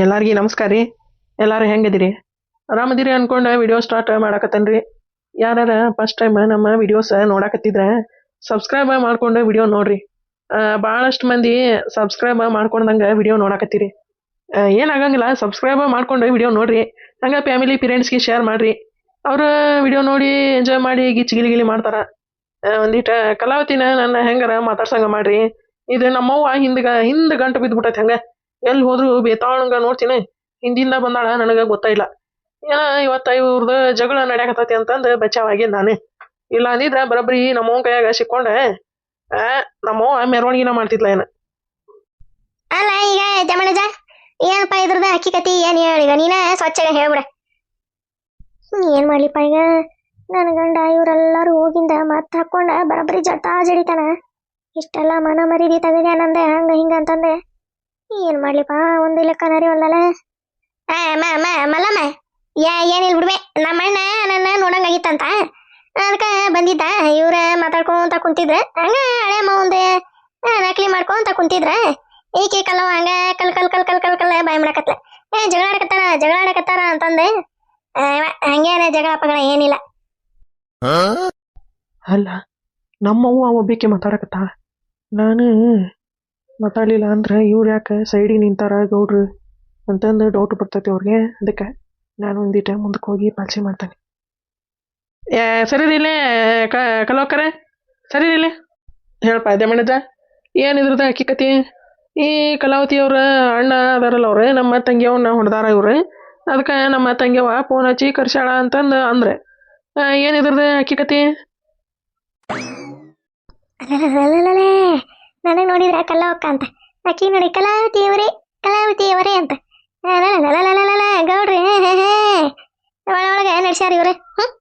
ಎಲ್ಲಾರ್ಗಿ ನಮಸ್ಕಾರ. ರೀ ಎಲ್ಲಾರು ಹೆಂಗದಿರಿ ಆರಾಮದಿರಿ ಅನ್ಕೊಂಡು ವಿಡಿಯೋ ಸ್ಟಾರ್ಟ್ ಮಾಡಾಕತ್ತೇನ್ರಿ. ಯಾರ ಫಸ್ಟ್ ಟೈಮ್ ನಮ್ಮ ವಿಡಿಯೋಸ್ ನೋಡಾಕತ್ತಿದ್ರ ಸಬ್ಸ್ಕ್ರೈಬ್ ಮಾಡ್ಕೊಂಡು ವಿಡಿಯೋ ನೋಡ್ರಿ. ಭಾಳಷ್ಟು ಮಂದಿ ಸಬ್ಸ್ಕ್ರೈಬ್ ಮಾಡ್ಕೊಂಡಂಗೆ ವಿಡಿಯೋ ನೋಡಾಕತ್ತೀರಿ. ಏನಾಗಂಗಿಲ್ಲ ಸಬ್ಸ್ಕ್ರೈಬ್ ಮಾಡ್ಕೊಂಡು ವಿಡಿಯೋ ನೋಡ್ರಿ. ಹಂಗ ಫ್ಯಾಮಿಲಿ ಪೇರೆಂಟ್ಸ್ಗೆ ಶೇರ್ ಮಾಡ್ರಿ. ಅವ್ರ ವಿಡಿಯೋ ನೋಡಿ ಎಂಜಾಯ್ ಮಾಡಿ ಗಿಚ್ಚಿ ಗಿಲಿ ಗಿಲಿ ಮಾಡ್ತಾರ. ಒಂದೀಟ ಕಲಾವತಿನ ನನ್ನ ಹೆಂಗಾರ ಮಾತಾಡ್ಸಂಗ ಮಾಡ್ರಿ. ಇದು ನಮ್ಮವ್ವ ಹಿಂದೆ ಹಿಂದ್ ಗಂಟು ಬಿದ್ದುಬಿಟ್ಟೈತೆ ಹಂಗ. ಎಲ್ಲಿ ಹೋದ್ರು ಬೇತಾಳಂಗ ನೋಡ್ತೀನಿ. ಹಿಂದಿಂದ ಬಂದಾಳ, ನನಗೆ ಗೊತ್ತಾಯಿಲ್ಲ ಏನ ಇವತ್ತ ಇವ್ರದ್ದು ಜಗಳ ನಡೆಯಕತ್ತೈತಿ ಅಂತಂದು ಬಚಾವಾಗಿದೆ ನಾನೇ. ಇಲ್ಲ ಅಂದಿದ್ರ ಬರಬ್ರಿ ನಮ್ಮವ್ವ ಕೈಯಾಗ ಸಿಕ್ಕೊಂಡೆ, ಆ, ನಮ್ಮವ್ವ ಮೆರವಣಿಗೆನ ಮಾಡ್ತಿದ್ಲ ಏನ. ಅಲ್ಲ, ಈಗ ಜಮಣಜ, ಏನಪ್ಪ ಇದ್ರದ ಹಕ್ಕಿಕತಿ ಏನ್ ನೀನೇ ನೀನ ಸ್ವಚ್ಛಗೆ ಹೇಳ್ಬಿಡ. ಏನ್ ಮಾಡ್ಲಿಪ್ಪ ಈಗ? ನನ್ನ ಗಂಡ ಇವರೆಲ್ಲರೂ ಹೋಗಿಂದ ಮತ್ ಹಾಕೊಂಡ ಬರಬ್ರಿ ಜಟಾ ಜಡಿತಾನ. ಇಷ್ಟೆಲ್ಲ ಮನ ಮರಿದಿ ತೆಗೆದ್ಯಾನಂದೆ, ಹಂಗ ಹಿಂಗ ಅಂತಂದೆ. ಏನ್ ಮಾಡ್ಲಿಪ್ಪ? ಒಂದು ಲೆಕ್ಕ ನರಿವಲ್ಲಲ್ಲ ಒಂದಲ್ಲ ಮ ಮ ಮಲ್ಲಮ್ಮ. ಯಾ ಏನಿಲ್ಲ ಬಿಡ್ಬೆ ನಮ್ಮ ಅಣ್ಣ ನನ್ನ ನೋಡಂಗಾಗಿತ್ತಂತ. ಅದಕ್ಕೆ ಬಂದಿದ್ದ. ಇವ್ರ ಮಾತಾಡ್ಕೊಂತ ಕುಂತಿದ್ರ. ಹಂಗ ಹಳೆ ಅಮ್ಮ ಒಂದೆ ನಕಲಿ ಮಾಡ್ಕೊಂತ ಕುಂತಿದ್ರ. ಈಕೆ ಕಲ್ಲವ ಹಂಗ ಕಲ್ ಕಲ್ ಕಲ್ ಕಲ್ ಕಲ್ ಕಲ್ ಬಾಯ್ ಮಾಡಕತ್ಲ. ಏ ಜಗಳ ಆಡಕತ್ತಾರ ಜಗಳ ಆಡಕತ್ತಾರ ಅಂತಂದೆ. ಹಂಗೇನೆ ಜಗಳ ಪಗಳ ಏನಿಲ್ಲ. ಅಲ್ಲ ನಮ್ಮವ್ವ ಒಬ್ಬಕ್ಕೆ ಮಾತಾಡಕತ್ತ? ನಾನು ಮಾತಾಡಲಿಲ್ಲ ಅಂದ್ರೆ ಇವ್ರು ಯಾಕೆ ಸೈಡಿಗೆ ನಿಂತಾರ ಗೌಡ್ರು ಅಂತಂದು ಡೌಟ್ ಬರ್ತೈತಿ ಅವ್ರಿಗೆ. ಅದಕ್ಕೆ ನಾನು ಒಂದಿಟ ಮುಂದಕ್ಕೆ ಹೋಗಿ ಪಾಲ್ಸಿ ಮಾಡ್ತೇನೆ. ಏ ಸರಿ ಇಲ್ಲೇ ಕ ಕಲೋಕರೆ. ಸರಿ ಹೇಳಪ್ಪ ಅದೇ ಮಾಡಿದ ಏನಿದ್ರದ ಹಕ್ಕಿಕತಿ ಈ ಕಲಾವತಿ ಅವ್ರ ಅಣ್ಣ ಅದಾರಲ್ಲ ಅವ್ರೆ ನಮ್ಮ ತಂಗಿಯವ್ನ ಹೊಡೆದಾರ ಇವ್ರು. ಅದಕ್ಕೆ ನಮ್ಮ ತಂಗಿಯವ ಫೋನ್ ಹಚ್ಚಿ ಕರ್ಸ್ಯಾಳ ಅಂತಂದು ಅಂದ್ರೆ. ಏನಿದ್ರದ ಹಕ್ಕಿಕತಿ ಅಲಲಲಲಲೇ ನನಗೆ ನೋಡಿದ್ರ ಕಲ್ಲವಕ್ಕ ಅಂತ. ಅಕ್ಕಿ ನೋಡಿ ಕಲಾವತಿ ಅವರೇ ಕಲಾವತಿ ಅವರೇ ಅಂತ ಗೌಡ್ರಿ ಒಳಗೆ ನಡ್ಸ್ಯಾರ ಇವ್ರೆ. ಹ್ಮ್?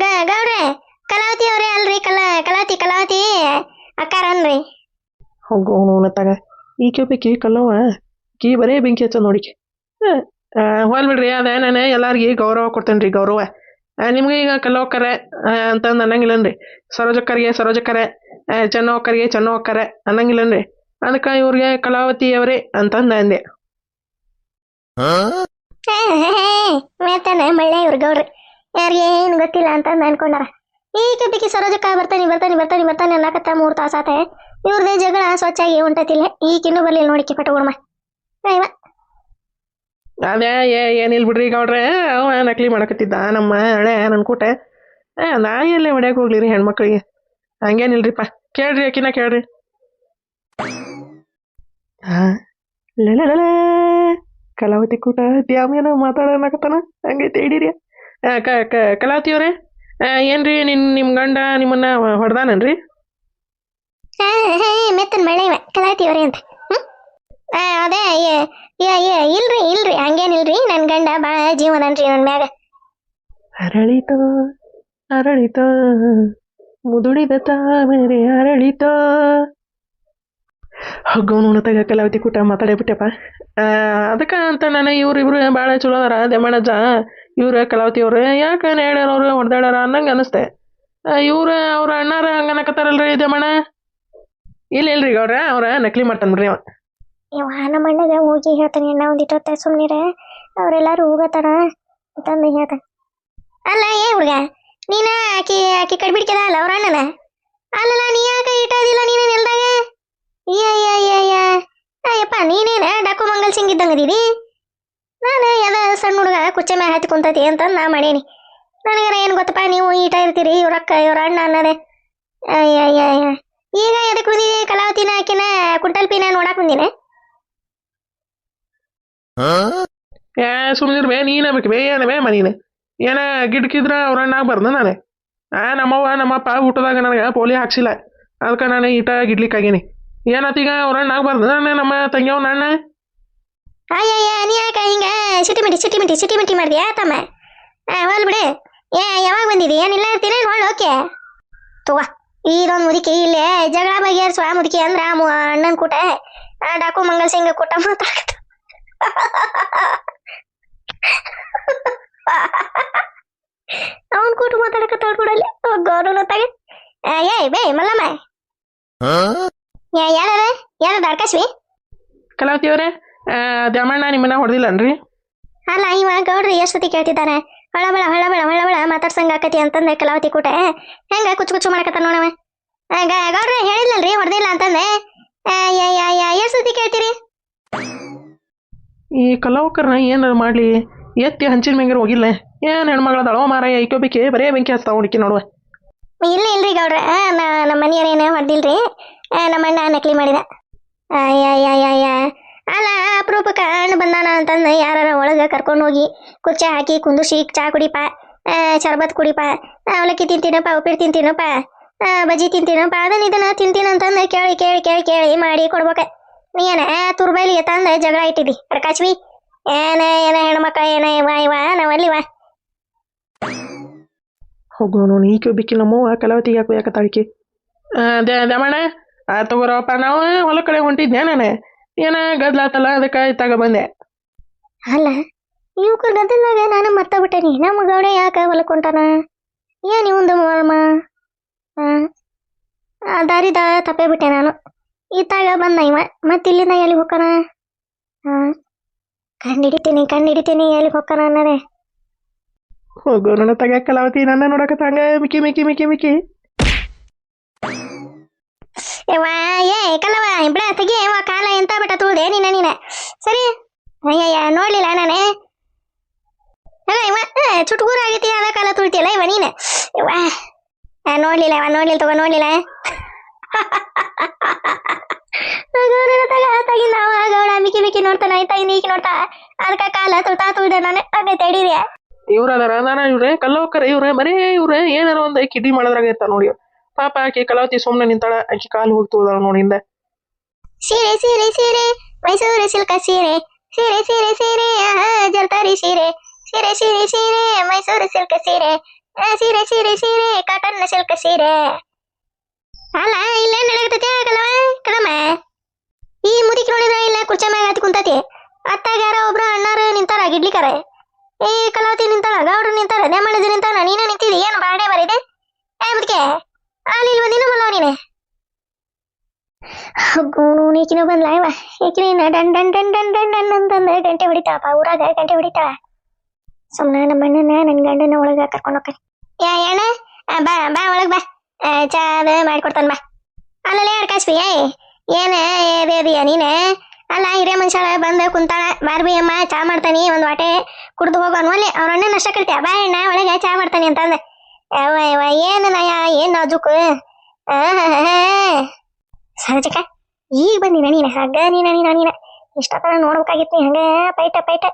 ಗೌಡ್ರೆ ಕಲಾವತಿ ಅವರೇ ಅಲ್ರಿ, ಕಲಾ, ಕಲಾವತಿ ಕಲಾವತಿ. ಅಕ್ಕಾರ ಅನ್ರಿ. ಹೋಗು ಅವನು ತಗ ಈಕೆ ಬೇಕಿ ಕಲ್ಲವ ಕೀ ಬರೇ ಬೆಂಕಿ ಹಚ್ಚ ನೋಡಿಕೆ. ಹೋಲ್ ಬಿಡ್ರಿ, ಅದ ನಾನು ಎಲ್ಲಾರ್ಗಿ ಗೌರವ ಕೊಡ್ತೇನೆ ರೀ ಗೌರವ. ನಿಮ್ಗೆ ಈಗ ಕಲ್ಲೋಕ್ಕರೆ ಅಂತಂದು ಅನ್ನಂಗಿಲ್ಲನ್ರಿ ಸರೋಜಕ್ಕರಿಗೆ ಸರೋಜಕ್ಕರೆ ಚೆನ್ನೋಕ್ಕರಿಗೆ ಚೆನ್ನೋಕ್ಕರೆ ಅನ್ನಂಗಿಲ್ಲನ್ರಿ ಅದಕ್ಕೆ ಇವ್ರಿಗೆ ಕಲಾವತಿ ಅವರೇ ಅಂತಂದು ಅಂದೆ ಮಳ್ಳೆ ಇವ್ರ ಗೌಡ್ರಿ ಯಾರಿಗೆ ಏನು ಗೊತ್ತಿಲ್ಲ ಅಂತ ಅನ್ಕೊಂಡಾರ. ಈ ಬಿಕ್ಕಿ ಸರೋಜಕ್ಕ ಬರ್ತಾನೆ ಬರ್ತಾನೆ ಬರ್ತಾನೆ ಬರ್ತಾನೆ ಅನ್ನಕತ್ತ ಮೂರು ತಾಸಾತೆ ಇವ್ರದೇ ಜಗಳ ಸ್ವಚ್ಛಾಗಿ ಹೊಂಟತಿಲ್ಲ ಈಗಿನ್ನೂ ಬರ್ಲಿಲ್ಲ ನೋಡಿ ಕಿಪಟ ಅಯ್ಯವ ಅದೇ ಏ ಏನಿಲ್ಲ ಬಿಡ್ರಿ ಗೌಡ್ರೆ ಅವ ನಕಲಿ ಮಾಡಕತ್ತಿದ್ದ ನಮ್ಮ ಹಳೆ ನನ್ನ ಕೂಟೆ. ಆ, ನಾ ಎಲ್ಲೇ ಹೊಡ್ಯಾಕ ಹೋಗ್ಲಿ ರೀ ಹೆಣ್ಮಕ್ಳಿಗೆ? ಹಂಗೇನಿಲ್ರಿಪ್ಪ ಕೇಳ್ರಿ ಆಕಿನ ಕೇಳ್ರಿ. ಹಾ ಲೇ ಕಲಾವತಿ ಕೂಟ ದ್ಯಾಮ್ಯನ ಮಾತಾಡೋಣಕತ್ತಾನ ಹಂಗೈತೆ ಹಿಡೀರಿ. ಕ ಕಲಾವತಿ ಅವರೇ ಏನ್ರಿ ನಿನ್ ನಿಮ್ಮ ಗಂಡ ನಿಮ್ಮನ್ನ ಹೊಡೆದಾನನ್ರಿ? ಮೆತ್ತನ್ ಮಳೆ ಕಲಾವತಿ ಅವರೇ ಅಂತ. ಅದೇ ಇಲ್ರಿ ಇಲ್ರಿ ಹಂಗೇನಿಲ್ರಿ ನನ್ ಗಂಡ ಬಾಳ ಜೀವದನ್ರಿ ನನ್ ಮ್ಯಾಗ. ಅರಳಿತ ಅರಳಿತ ಮುದುಡಿದ ತಾವರೆ ಅರಳಿತ. ಹಗ್ಗವನು ಉಣತಾಗ ಕಲಾವತಿ ಕೂಟ ಮಾತಾಡೇ ಬಿಟ್ಟೆಪ್ಪ ಅದಕ್ಕೆ ಅಂತ ನಾನು ಇವ್ರು ಇಬ್ರು ಭಾಳ ಚಲೋ ಅದಾರ ದೇಮಣ್ಣಜ್ಜ ಇವ್ರು ಕಲಾವತಿ ಅವ್ರು, ಯಾಕೆ ಹೇಳ್ಯಾರ ಅವ್ರು ಹೊಡೆದಾಡ್ಯಾರ ಅನ್ನಂಗೆ ಅನಿಸ್ತೆ. ಇವ್ರು ಅವ್ರ ಅಣ್ಣಾರ ಹಂಗೆ ಅನ್ನಕತ್ತಾರಲ್ರಿ ದೇಮಣ್ಣ ಇಲ್ಲ ಇಲ್ರಿ ಗೌಡ್ರ, ಅವ್ರ ನಕಲಿ ಮಾಡ್ತಾನೆ ಬಿಡ್ರಿ ಅವ. ಇವ ನಮ್ಮ ಅಣ್ಣಗ ಹೋಗಿ ಹೇಳ್ತಾನೆ ಅಣ್ಣ ಒಂದಿಟ್ಟು ಹೊತ್ತ ಸುಮ್ನಿರ. ಅವ್ರೆಲ್ಲಾರು ಹೋಗತ್ತಾರ ಅಂತಂದು ಹೇಳ್ತಾನೆ, ಅಲ್ಲ, ಏ ಹುಡ್ಗ, ನೀನ ಆಕಿ ಆಕಿ ಕಡ್ಬಿಡ್ಕದ ಅಲ್ಲ ಅವ್ರ ಅಣ್ಣನ? ಅಲ್ಲಲ್ಲ, ನೀ ಯಾಕೆ ಇಟ್ಟದಿಲ್ಲ ನೀನ ನೆಲ್ದಾಗ? ಅಯ್ಯ ಅಯ್ಯ ಅಯ್ಯ ಅಯ್ಯ ಅಯ್ಯಪ್ಪ, ನೀನೇನ ಡಾಕು ಮಂಗಲ್ ಸಿಂಗ್ ಇದ್ದಂಗದೀನಿ ನಾನು ಎಲ್ಲ ಸಣ್ಣ ಹುಡುಗ ಕುಚ್ಚೆ ಮ್ಯಾಗ ಹತ್ತಿ ಕುಂತತಿ ಅಂತ ನಾ ಮಾಡೇನಿ. ನನಗರ ಏನು ಗೊತ್ತಪ್ಪ, ನೀವು ಈಟ ಇರ್ತೀರಿ ಇವ್ರಕ್ಕ ಇವ್ರ ಅಣ್ಣ ಅನ್ನೋದೆ. ಅಯ್ಯ ಈಗ ಎದಕ್ಕೆ ಬಂದಿದೆ ಕಲಾವತಿನ ಆಕಿನ ಕುಂಟಲ್ ಪಿನ ನೋಡಕ್ ಬಂದಿನ. ಏ ಸುಮ್ಮನಿರ್ ಬೇ ನೀನೇ ಬೇಕು ಬೇ ಏನ ಬೇ ಮನೀನೆ ಏನ ಗಿಡ್ಕಿದ್ರ ಅವ್ರ ಅಣ್ಣ ಆಗ್ಬಾರ್ದು ನಾನೇ ಆ ನಮ್ಮವ್ವ ನಮ್ಮಪ್ಪ ಊಟದಾಗ ನನಗೆ ಪೋಲಿಯೋ ಹಾಕ್ಸಿಲ್ಲ ಅದಕ್ಕೆ ನಾನು ಈಟ ಗಿಡ್ಲಿಕ್ಕಾಗೀನಿ ಏನತ್ತೀಗ ಅವ್ರ ಅಣ್ಣ ಆಗ್ಬಾರ್ದು ನಾನು ನಮ್ಮ ತಂಗಿಯವ್ನ ಅಣ್ಣ ಅಯ್ಯಯ್ಯ ನೀ ಯಾಕ ಹಿಂಗ ಸಿಟಿ ಮಿಟಿ ಸಿಟಿ ಮಿಟಿ ಸಿಟಿ ಮಿಟಿ ಮಾಡಿದ್ಯಾ ತಮ್ಮ ಆ ಹೋಲ್ ಬಿಡು ಏ ಯಾವಾಗ ಬಂದಿದಿ ಏನಿಲ್ಲ ಇರ್ತೀನಿ ಹೊಳ್ ಓಕೆ ತಗೋ ಇದೊಂದು ಮುದುಕಿ ಇಲ್ಲೇ ಜಗಳ ಬಗೆಹರಿಸುವ ಮುದುಕಿ ಅಂದ್ರ ಆ ಮು- ಅಣ್ಣನ್ ಕೂಟ ಆ ಡಾಕು ಮಂಗಲ್ ಸಿಂಗ್ ಕೂಟ ಮಾತಾಡಕತ್ತ ಅವನ್ ಕೂಟ ಮಾತಾಡಕ ಕೂಡಲ್ಲಿ ಗೌರವ ತಗೆ. ಏಯ್ ಬೇ ಮಲ್ಲಮ್ಮ. ಯಾರ ಯಾರ ಅಡ್ಕಸ್ವಿ ಕಲಾವತಿ ಅವರೇ ದ್ಯಾಮಣ್ಣ ನಿಮ್ಮನ್ನ ಹೊಡೆದಿಲ್ಲನ್ರಿ? ಅಲ್ಲ ಇವ ಗೌಡ್ರಿ ಎಷ್ಟೊತ್ತಿ ಕೇಳ್ತಿದ್ದಾನೆ ಹೊಳಬಳ ಹೊಳಬಳ ಹೊಳಬಳ ಮಾತಾಡ್ಸಂಗ ಆಕತಿ ಅಂತಂದೆ ಕಲಾವತಿ ಕೂಟ ಹೆಂಗ ಕುಚ್ಚು ಕುಚ್ಚು ಮಾಡಕತ್ತ ನೋಡವ ಗೌಡ್ರಿ ಹೇಳಿದ್ನಲ್ರಿ ಹೊಡೆದಿಲ್ಲ ಅಂತಂದೆ ಸತಿ ಕೇಳ್ತೀರಿ? ಈ ಕಲಾವಕರ್ನ ಏನು ಮಾಡಲಿ? ಎತ್ತಿ ಹಂಚಿನ ಮ್ಯಾಗಾರ ಹೋಗಿಲ್ಲ. ಏನು ಹೆಣ್ಮಗಳದಾಳೋ ಮಾರಾಯ ಐಕೋಬೇಕೆ ಬರೇ ಬೆಂಕಿ ಹಚ್ತಾವ ಹುಡುಕಿ ನೋಡುವ. ಇಲ್ಲ ಇಲ್ರಿ ಗೌಡ್ರೆ. ನಮ್ಮ ಮನೆಯವ್ರೇನು ಹೊಡ್ದಿಲ್ರಿ. ನಮ್ಮ ಅಣ್ಣ ನಕಲಿ ಮಾಡಿದ. ಅಯ್ಯ ಅಲ್ಲ ಅಪರೂಪಕ್ಕೆ ಹಣ್ಣು ಬಂದಾನ ಅಂತಂದು ಯಾರ ಒಳಗೆ ಕರ್ಕೊಂಡು ಹೋಗಿ ಕುರ್ಚಿ ಹಾಕಿ ಕುಂದುಸಿ ಚಾ ಕುಡಿಪ ಶರ್ಬತ್ ಕುಡಿಪ ಅವಲಕ್ಕಿ ತಿಂತೀನಪ್ಪ, ಉಪ್ಪಿಟ್ಟು ತಿಂತೀನಪ್ಪ ಬಜ್ಜಿ ತಿಂತೀನಪ್ಪ, ಅದನ್ನ ಇದನ್ನ ತಿಂತೀನಿ ಅಂತಂದು ಕೇಳಿ ಕೇಳಿ ಕೇಳಿ ಕೇಳಿ ಮಾಡಿ ಕೊಡ್ಬೇಕ. ನೀ ಏನ? ತುರ್ಬೈಲಿಗೆ ತಂದ ಜಗಳ ಇಟ್ಟಿದ್ದಿ ಅಡ್ಕಾಚ್ವಿ ಏನ ಏನ ಹೆಣ್ಮಕ್ಳ ಏನ ಇವ ಇವ ವಾ ಹೋಗು ನೋಡಿ ಈಕೆ ಬಿಕ್ಕಿಲ್ಲ ನಮ್ಮವ್ವ ಕಲಾವತಿಗೆ ಯಾಕೆ ಯಾಕತ್ತಾಳಿಕೆ ದಮಣ್ಣ ಆ ತಗೋರಪ್ಪ ನಾವು ಹೊಲ ಕಡೆ ಹೊಂಟಿದ್ದೆ ನಾನು? ಏನ ಗದ್ಲಾತಲ್ಲ ಅದಕ್ಕೆ ತಗ ಬಂದೆ. ಅಲ್ಲ ಇವ್ಕರ್ ಗದ್ದಲ್ದಾಗ ನಾನು ಮತ್ತ ಬಿಟ್ಟೇನಿ. ನಮ್ಮ ಗೌಡ ಯಾಕೆ ಹೊಲಕ್ಕೆ ಹೊಂಟಾನ? ಏನು ಇವಂದು ಮರ್ಮ ಆ ದಾರಿದ ತಪ್ಪೇ ಬಿಟ್ಟೆ ನಾನು. ಇತ್ತಾಗ ಬಂದ ಇವ. ಮತ್ತೆ ಇಲ್ಲಿಂದ ಎಲ್ಲಿಗೆ ಹೋಗೋಣ ಹಾ ಕಂಡಿಡಿತೀನಿ ಕಂಡಿಡಿತೀನಿ ಎಲ್ಲಿ ಹೋಗೋಣ ಅನ್ನದೆ. ಹೋಗೋ ನನ್ನ ತಗ ಕಲಾವತಿ ನನ್ನ ನೋಡಕತ್ತಂಗ ಮಿಕ್ಕಿ ಮಿಕ್ಕಿ ಮಿಕ್ಕಿ ಮಿಕ್ಕಿ. ಯವ್ವ ಏ ಕಲ್ಲವ ಬಿಡ ತೆಗಿ ಯವ್ವ ಕಾಲ ಎಂತ ಬಿಟ್ಟ ತುಳ್ದೆ ನೀನ ನೀನ ಸರಿ? ಅಯ್ಯಯ್ಯ ನೋಡ್ಲಿಲ್ಲ ನಾನೇ. ಅಲ್ಲ ಇವ ಚುಟ್ಕೂರ ಆಗೈತಿ ಅದ ಕಾಲ ತುಳ್ತಿಯಲ್ಲ ಇವ ನೀನ. ಯವ್ವ ನೋಡ್ಲಿಲ್ಲ ಇವ ನೋಡ್ಲಿಲ್ಲ ತಗೋ ನೋಡ್ಲಿಲ್ಲ. ತಗ ಅವ ಗೌಡ ಮಿಕ್ಕಿ ಮಿಕ್ಕಿ ನೋಡ್ತಾನ ಆಯ್ತಾ ನೀಕಿ ನೋಡ್ತಾ ಅದಕ್ಕ ಕಾಲ ತುಳ್ತಾ ತುಳ್ದೆ ನಾನು ಅದೇ ತಡೀರಿ ಇವ್ರ ನಾನು ಇವ್ರೆ ಕಲ್ಲವಕ್ಕರ ಇವ್ರೆ ಬರೇ ಇವ್ರೆ ಏನಾರ ಒಂದು ಕಿಡಿ ಮಾಡೋದ್ರಾಗ ನೋಡಿ. ಪಾಪ ಆಕಿ ಕಲಾವತಿ ಸುಮ್ಮನೆ ನಿಂತಾಳ, ಆಕಿ ಕಾಲು ಹೋಗಿ ತುಳ್ದಾಳ ನೋಡಿಂದ ಸೀರೆ ಸೀರೆ ಸೀರೆ, ಮೈಸೂರು ಸಿಲ್ಕ ಸೀರೆ. ಸೀರೆ ಸೀರೆ ಸೀರೆ ಜರ್ತಾರಿ ಸೀರೆ. ಸೀರೆ ಸೀರೆ ಸೀರೆ, ಮೈಸೂರು ಸಿಲ್ಕ ಸೀರೆ. ಸೀರೆ ಸೀರೆ ಸೀರೆ ಕಾಟನ್ ಸಿಲ್ಕ ಸೀರೆ. ಅಲ್ಲ ಇಲ್ಲೇ ನಡೆಯತೈತಿ ಆಗಲ್ಲವ ಕಣಮ್ಮ. ಈ ಮುದಿಕ್ ನೋಡಿದ್ರ ಇಲ್ಲ ಕುರ್ಚಿ ಮ್ಯಾಗ ಹತ್ತಿ ಕುಂತತಿ. ಅತ್ತಾಗ ಯಾರ ಒಬ್ರು ಅಣ್ಣಾರ ನಿಂತಾರ, ಗಿಡ್ಲಿಕರ. ಏ, ಕಲಾವತಿ ನಿಂತಾಳ, ಗೌಡ್ರು ನಿಂತಾರ ನೇಮಳಜಿ ನಿಂತಾನ ನೀನ ನಿಂತಿದಿ, ಏನು ಬಾಡೆ ಬರಿದೆ? ಏ, ಮುದ್ಕೆ, ಅಲ್ಲಿ ಇಲ್ಲಿ ಬಂದಿನ ಬಲ್ಲವ ನೀನೆ? ಹಗ್ಗೋನು ಈಕಿನ ಬಂದ್ಲ ಇವ. ಈಕಿನ ಡನ್ ಡನ್ ಡನ್ ಡನ್ ಡನ್ ಡನ್ ಅಂತಂದ ಗಂಟೆ ಹೊಡಿತಾಳಪ್ಪ, ಊರಾಗ ಗಂಟೆ ಹೊಡಿತಾಳ. ಸುಮ್ಮನೆ ನಮ್ಮ ಅಣ್ಣನ ನನ್ನ ಗಂಡನ ಒಳಗೆ ಕರ್ಕೊಂಡು ಹೋಗ್ತಾನೆ ಯಾ ಅಣ್ಣ ಬಾ ಬಾ ಒಳಗೆ ಬಾ. ಆ, ಚಾ ಅದು ಮಾಡಿಕೊಡ್ತಾನ ಬಾ. ಅಲ್ಲಲ್ಲೇ ಅಡ್ಕಾಸ್ಬಿ ಏನ ಏದಿಯ ನೀನೆ? ಅಲ್ಲ ಹಿರಿಯ ಮನುಷ್ಯಳ ಬಂದು ಕುಂತಾಳ. ಬಾರ್ಬಿ ಅಮ್ಮ ಚಾ ಮಾಡ್ತಾನಿ ಒಂದು ವಾಟೆ ಕುಡ್ದು ಹೋಗೋ ಅಲ್ಲಿ ಅವ್ರ ಅಣ್ಣ ನಷ್ಟ ಕರಿತೀಯ. ಬಾ ಅಣ್ಣ ಒಳಗೆ ಚಾ ಮಾಡ್ತಾನೆ ಯವ್ವ ಯವ್ವ ಏನು ನಯ ಏನ್ ನಾಜುಕು? ಸಹಜಕ ಈಗ ಬಂದಿನ ನೀನ? ಹಗ್ಗ ನೀನ ನೀನ ನೀನ. ಇಷ್ಟೊತ್ತರ ನೋಡ್ಬೇಕಾಗಿತ್ತು ಹಂಗ ಪೈಟ ಪೈಟ.